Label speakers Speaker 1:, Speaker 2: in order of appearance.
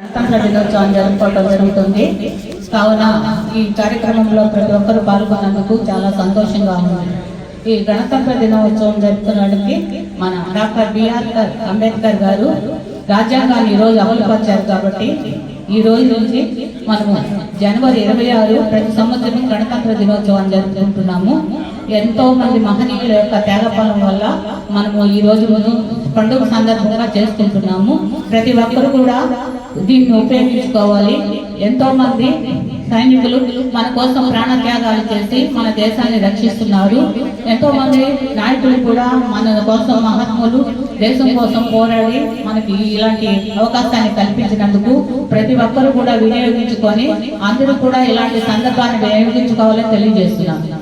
Speaker 1: గణతంత్ర దినోత్సవం జరుపుకోవడం జరుగుతుంది కావున ఈ కార్యక్రమంలో ప్రతి ఒక్కరు పాల్గొన్నందుకు చాలా సంతోషంగా ఉంది. ఈ గణతంత్ర దినోత్సవం జరుపుకున్నడానికి మన డాక్టర్ బిఆర్ అంబేద్కర్ గారు రాజ్యాంగాన్ని ఈరోజు అమలుపరిచారు కాబట్టి ఈ రోజు నుంచి మనము జనవరి ఇరవై ఆరు ప్రతి సంవత్సరం గణతంత్ర దినోత్సవం జరుపుకుంటున్నాము. ఎంతో మంది మహనీయుల యొక్క త్యాగఫలం వల్ల మనము ఈ రోజు పండుగ సందర్భంగా చేసుకుంటున్నాము. ప్రతి ఒక్కరు కూడా దీన్ని ఉపయోగించుకోవాలి. ఎంతో మంది సైనికులు మన కోసం ప్రాణ త్యాగాలు చేసి మన దేశాన్ని రక్షిస్తున్నారు. ఎంతో మంది నాయకులు కూడా మన కోసం మహాత్ములు దేశం కోసం పోరాడి మనకి ఇలాంటి అవకాశాన్ని కల్పించినందుకు ప్రతి ఒక్కరు కూడా వినియోగించుకొని అందరూ కూడా ఇలాంటి సందర్భాన్ని వినియోగించుకోవాలని తెలియజేస్తున్నాను.